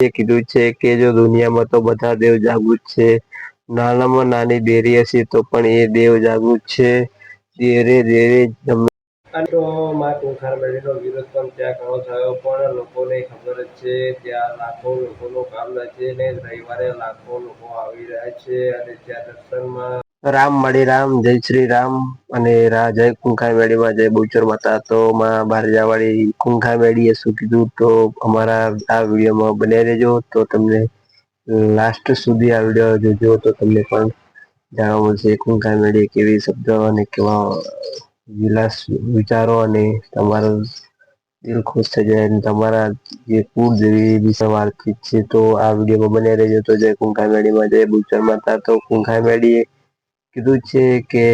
એ કીધું છે કે જો દુનિયામાં તો બધા દેવ જાગૃત છે. નાનામાં નાની દેરી હશે તો પણ એ દેવ જાગૃત છે. ધીરે ધીરે તો માં કુંખાર મેળીનો વિરોધ પણ ત્યાં ઘણો થયો, પણ લોકોને ખબર જ છે ત્યાં લાખો લોકોનું કામ નથી ને રવિવારે લાખો લોકો આવી રહ્યા છે અને ત્યાં દર્શનમાં રામ મળી રામ, જય શ્રી રામ. અને રા જય કુંખા મેળીમાં જય બુચરમાં તો બારજા વાળી કુંખા મેળી એ શું કીધું? તો અમારા આ વિડીયોમાં બને રેજો તો તમને લાસ્ટ સુધી આ વીડિયો જોજો. તો તમને પણ જાણવા મળશે કુંખા મેળી કેવી શબ્દ અને કેવા વિલાસ વિચારો અને તમારો દિલ ખુશ થઈ જાય અને તમારા જે કુળ જેવી વિશે વાતચીત છે. તો આ વિડીયોમાં બને રહેજો. તો જય કુંખા મેળીમાં જય બુચર માતા. તો કુંખા મેળી કીધું છે કે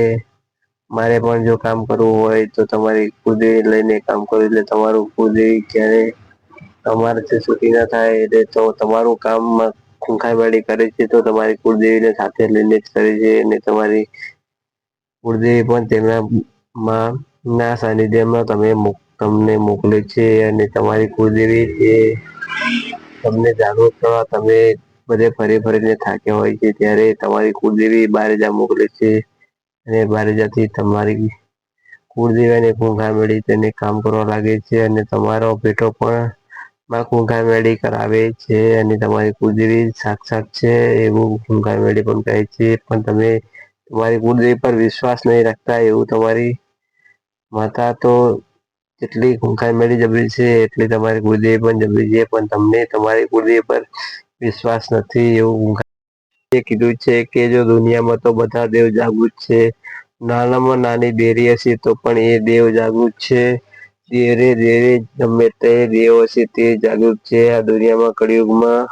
મારે પણ જો કામ કરવું હોય તો તમારી કુળદેવી લઈને કામ કરવું એટલે તમારું કુળદેવી ક્યારે તમારે છૂટી ના થાય, એટલે તો તમારું કામ ખૂંખાઈવાડી કરે છે, તો તમારી કુળદેવીને સાથે લઈને જ કરે છે, અને તમારી કુળદેવી પણ તેમનામાં ના સાનિધ્યમાં તમે તમને મોકલે છે, અને તમારી કુળદેવી એ તમને જાગૃત કરવા તમે બધે ફરી ફરીને થાક્યા હોય છે ત્યારે તમારી કુળદેવી બાર જા મોકલે છે અને બારે જાતી તમારી કુળદેવી ને ઘૂંઘા મળી તેને કામ કરવા લાગે છે અને તમારો પેટો પણ માં કુંઘા મેળી કરાવે છે અને તમારી કુળદેવી સાક્ષાત છે એવું કુંઘા મેળી પણ કહે છે. પણ તમે તમારી કુળદેવી પર વિશ્વાસ નહીં રાખતા એવું તમારી માતા તો જેટલી ખૂંખાર મેળી જબરી છે, એટલી તમારી કુળદેવી પણ જબરી છે. પણ તમને તમારી કુળદેવી પર વિશ્વાસ નથી એવું કીધું છે કે જો દુનિયામાં તો બધા દેવ જાગૃત છે. નાનામાં નાની દેરી હશે તો પણ એ દેવ જાગૃત છે. ધીરે ધીરે ગમે તે દેવ હશે તે જાગૃત છે. આ દુનિયામાં કળિયુગમાં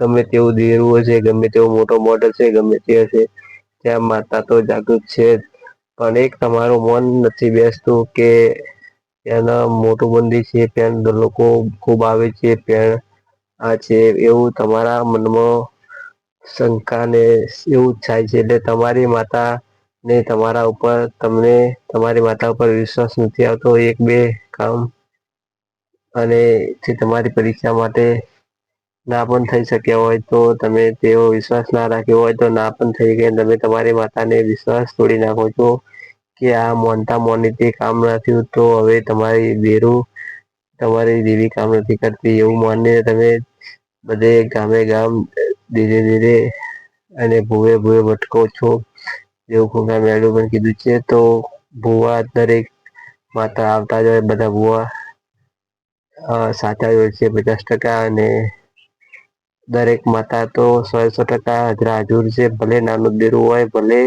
ગમે તેવું દેરું હશે, ગમે તેવો મોટો મોઢ હશે, ગમે તે હશે, ત્યાં માતા તો જાગૃત છે પણ એક તમારું મન નથી બેસતું કે ત્યાંના મોટું મંદિર છે, ત્યાં લોકો ખૂબ આવે છે, ત્યાં આ છે એવું તમારા મનમાં શંકા ને એવું થાય છે. એટલે તમારી માતા ને તમારા ઉપર તમને તમારી માતા ઉપર વિશ્વાસ નથી આવતો. એક, બે કામ અને જે તમારી પરીક્ષા માટે ના પણ થઈ શક્યા હોય તો તમે તેવો વિશ્વાસ ના રાખ્યો હોય તો ના પણ થઈ ગયા તમે તમારી માતાને વિશ્વાસ તોડી નાખો છો કે આ મોનતા મોની તે કામ નથી તો હવે તમારી બેરું તમારી દેવી કામ નથી કરતી. એવું માનીને તમે બધે ગામે ગામ ધીરે ધીરે અને ભૂવે ભૂવે ભટકો છો. એવું ખુંખાર મેળું પણ કીધું છે, તો ભુવા દરેક માતા આવતા જ હોય, બધા ભુવા સાચા જ હોય છે પચાસ ટકા અને દરેક માતા તો સો સો ટકા હાજર છે. ભલે નાનું દેરું હોય, ભલે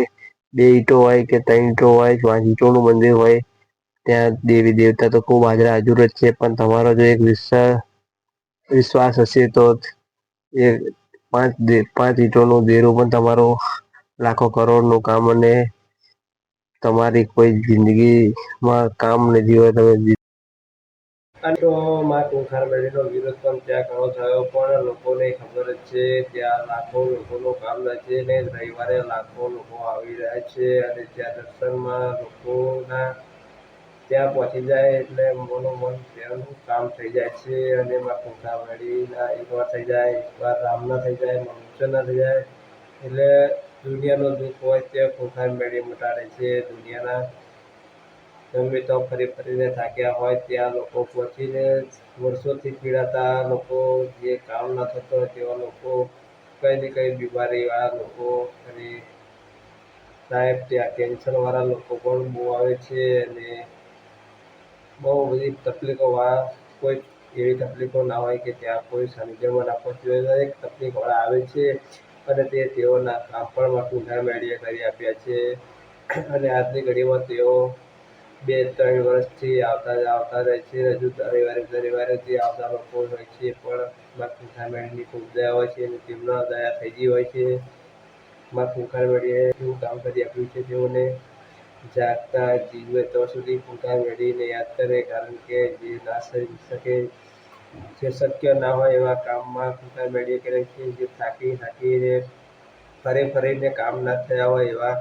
બે ઈંટો હોય કે ત્રણ ઈંટો હોય, પાંચ ઈંટોનું મંદિર હોય, ત્યાં દેવી દેવતા તો ખૂબ હાજરા હજુર જ છે. પણ તમારો જો એક વિશ્વાસ વિશ્વાસ હશે તો એ પાંચ પાંચ ઈટો નું દેરું પણ તમારો લાખો કરોડનું કામ અને તમારી કોઈ જિંદગીમાં કામ નથી હોય તમે તો મા કુંખાર મેળીનો વિરોધ પણ ત્યાં ઘણો થયો, પણ લોકોને ખબર જ છે ત્યાં લાખો લોકોનું કામ છે ને રવિવારે લાખો લોકો આવી રહ્યા છે અને ત્યાં દર્શનમાં લોકો ના ત્યાં પહોંચી જાય એટલે મનોમન ત્યાંનું કામ થઈ જાય છે અને એમાં કુંઠા એકવાર એક વાર થઈ જાય, એક વાર રામ થઈ જાય, મનુષ્યના થઈ જાય. એટલે દુનિયાનો દુઃખ હોય તે ખુખાર મેળી મટાડે છે દુનિયાના. ગમે તો ફરી ફરીને થાક્યા હોય ત્યાં લોકો પહોંચીને વર્ષોથી પીડાતા લોકો, જે કામ ના થતો હોય તેવા લોકો, કઈ ને કઈ બીમારીવાળા લોકો અને સાહેબ, ત્યાં કેન્સરવાળા લોકો પણ બહુ આવે છે અને બહુ બધી તકલીફો વાળા, કોઈ એવી તકલીફો ના હોય કે ત્યાં કોઈ સંજોગો ના પહોંચી હોય, દરેક તકલીફ વાળા આવે છે અને તે તેઓના કામ પણ કુંઠાર મેળીએ કરી આપ્યા છે. અને આજની ઘડીમાં તેઓ બે ત્રણ વર્ષથી આવતા આવતા રહે છે. હજુ રવિવારે જે આવતા લોકો હોય છે પણ કુંઠાર મેળીની ખૂબ દયા હોય છે અને તેમના દયા થઈ ગઈ હોય છે. મા કુંખાર મેળીએ એવું કામ કરી આપ્યું છે તેઓને. જાગતા જીવે તો સુધી કુંઠાર મેળવીને યાદ કરે, કારણ કે જે ના થઈ શકે, જે શક્ય ના હોય એવા કામમાં કુંઠાર મેળવી કરે છે જે થાકી થાકીને ફરી ફરીને કામ ના થયા હોય એવા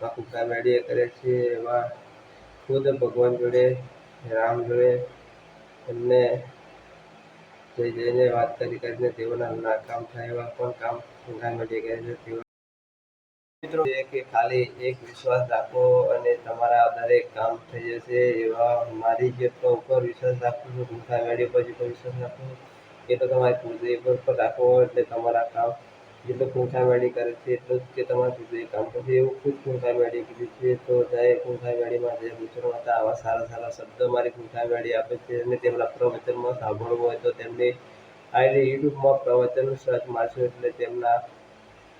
માં કુંખાર મેળીએ કરે છે, એવા ખુદ ભગવાન જોડે, રામ જોડે એમને જઈ જઈને વાત કરી કરીને તેઓના ના કામ થાય એવા પણ કામ ખૂંખાર મેળવી કરે છે, તેઓ મિત્રો કે ખાલી એક વિશ્વાસ રાખો અને તમારા દરેક કામ થઈ જશે એવા મારી જે ઉપર વિશ્વાસ રાખું છું ખૂંખાર મેળવી પર જેટલો વિશ્વાસ રાખું એ તો તમારે કુળદેવી પર પણ રાખવો એટલે તમારા કામ જેટલું ખૂંખાર મેળવી કરે છે એટલું જ કે તમારા કુળદેવી કામ કરશે એવું ખુદ ખૂંખાર મેળવી કીધું છે, તો જય ખૂંખાર મેળવીમાં જય મિત્રો હતા, આવા સારા સારા શબ્દો મારી ખૂંખાર મેળવી આપે છે અને તેમના પ્રવચનમાં સાંભળવું હોય તો તેમની આઈડી યુટ્યુબમાં પ્રવચન સર્ચ મારશો એટલે તેમના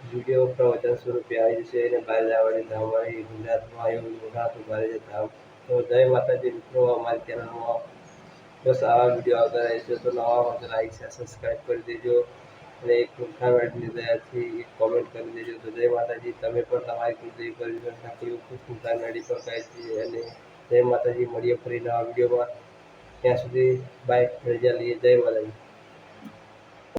વીડિયો પ્રવચન સ્વરૂપે આવી જશે અને બહાર જવાની ધામવાળી ગુજરાતમાં એવું ગુજરાત ઉભારે છે. ધામ. તો જય માતાજી મિત્રો, અમારી ચેનલમાં બસ આવા વીડિયો આવતા રહેશે. તો નવા હોય તો લાઈક શેર સબસ્ક્રાઈબ કરી દેજો અને એક ખૂંખાર વેટની દયાથી કોમેન્ટ કરી દેજો. તો જય માતાજી, તમે પણ તમારી કુળદેવી પર વિશ્વાસ રાખી એવું ખુદ પર કહે છે અને જય માતાજી. મળીએ ફરી નવા વિડીયોમાં. ત્યાં સુધી બાય રજા લઈએ. જય માતાજી.